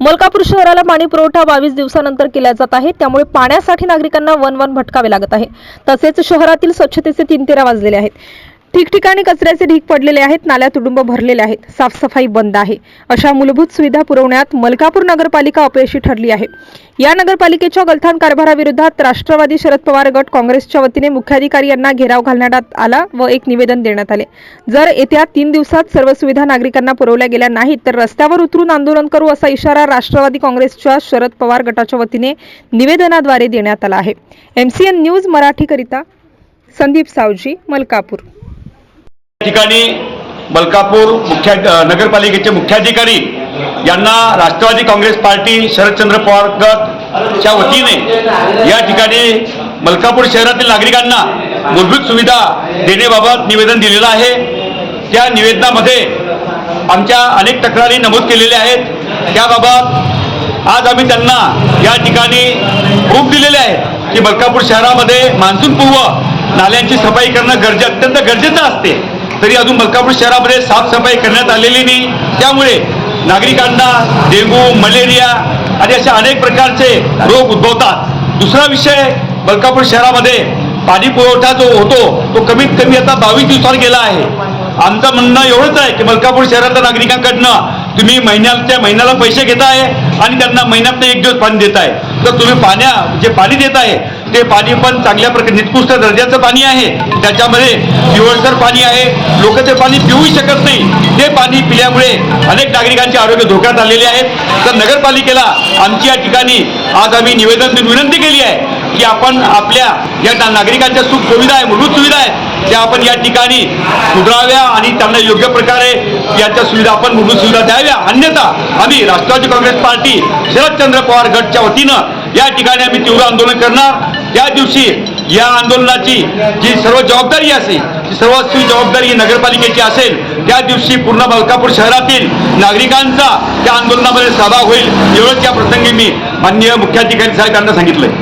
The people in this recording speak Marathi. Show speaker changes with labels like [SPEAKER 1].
[SPEAKER 1] मलकापूर शहराला पाणी पुरवठा बावीस दिवसानंतर केला जात आहे. त्यामुळे पाण्यासाठी नागरिकांना वन वन भटकावे लागत आहे. तसेच शहरातील स्वच्छतेचे तीन तेरा वाजलेले आहेत. ठिकठिकाणी कचऱ्याचे ढीक पडलेले आहेत नाल्या तुडुंब भरलेले आहेत साफसफाई बंद आहे. अशा मूलभूत सुविधा पुरवण्यात मलकापूर नगरपालिका अपयशी ठरली आहे. या नगरपालिकेच्या गलथान कारभाराविरोधात राष्ट्रवादी शरद पवार गट काँग्रेसच्या वतीने मुख्याधिकारी यांना घेराव घालण्यात आला व एक निवेदन देण्यात आले. जर येत्या तीन दिवसात सर्व सुविधा नागरिकांना पुरवल्या गेल्या नाहीत तर रस्त्यावर उतरून आंदोलन करू असा इशारा राष्ट्रवादी काँग्रेसच्या शरद पवार गटाच्या वतीने निवेदनाद्वारे देण्यात आला आहे. एमसीएन न्यूज मराठीकरिता संदीप सावजी मलकापूर.
[SPEAKER 2] ठिकाणी मलकापूर मुख्या नगरपालिकेचे मुख्याधिकारी यांना राष्ट्रवादी काँग्रेस पार्टी शरदचंद्र पवार गटच्या वतीने या ठिकाणी मलकापूर शहरातील नागरिकांना मूलभूत सुविधा देण्याबाबत निवेदन दिलेलं आहे. त्या निवेदनामध्ये आमच्या अनेक तक्रारी नमूद केलेल्या आहेत. त्याबाबत आज आम्ही त्यांना या ठिकाणी प्रूफ दिलेले आहे की मलकापूर शहरामध्ये मान्सूनपूर्व नाल्यांची सफाई करणं गरजे अत्यंत गरजेचं असते. तरी अजून मलकापूर शहरामध्ये साफसफाई करण्यात आलेली नाही. त्यामुळे नागरिकांना डेंगू मलेरिया आणि अशा अनेक प्रकारचे रोग उद्भवतात. दुसरा विषय मलकापूर शहरामध्ये पाणी पुरवठा जो होतो तो कमीत कमी आता बावीस दिवसावर गेला आहे. आमचं म्हणणं एवढंच आहे की मलकापूर शहरातल्या नागरिकांकडनं तुम्ही महिन्याच्या महिन्याला पैसे घेताय आणि त्यांना महिन्यात एक दिवस पाणी देताय. तर तुम्ही पाण्या जे पाणी देत आहे ते पाणी पण चांगल्या प्रकारे निकृष्ट दर्जाचं पाणी आहे त्याच्यामध्ये पिवळसर पाणी आहे. लोक ते पाणी पिऊही शकत नाही. ते पाणी पिल्यामुळे अनेक नागरिकांचे आरोग्य धोक्यात आलेले आहेत. तर नगरपालिकेला आमची या ठिकाणी आज आम्ही निवेदन देऊन विनंती केली आहे की आपण आपल्या या नागरिकांच्या सुख सुविधा आहे मूलभूत सुविधा आहे त्या आपण या ठिकाणी सुधाराव्या आणि त्यांना योग्य प्रकारे याच्या सुविधा आपण मूलभूत सुविधा द्याव्या. अन्यथा आम्ही राष्ट्रवादी काँग्रेस पार्टी शरदचंद्र पवार गटच्या वतीनं या ठिकाणी आम्ही तीव्र आंदोलन करणार. त्या दिवशी या आंदोलनाची जी सर्व जबाबदारी असेल ती सर्वस्वी जबाबदारी ही नगरपालिकेची असेल त्या दिवशी पूर्ण मलकापूर शहरातील नागरिकांचा त्या आंदोलनामध्ये सहभाग होईल एवढंच या प्रसंगी मी माननीय मुख्याधिकारी साहेब यांना सांगितलं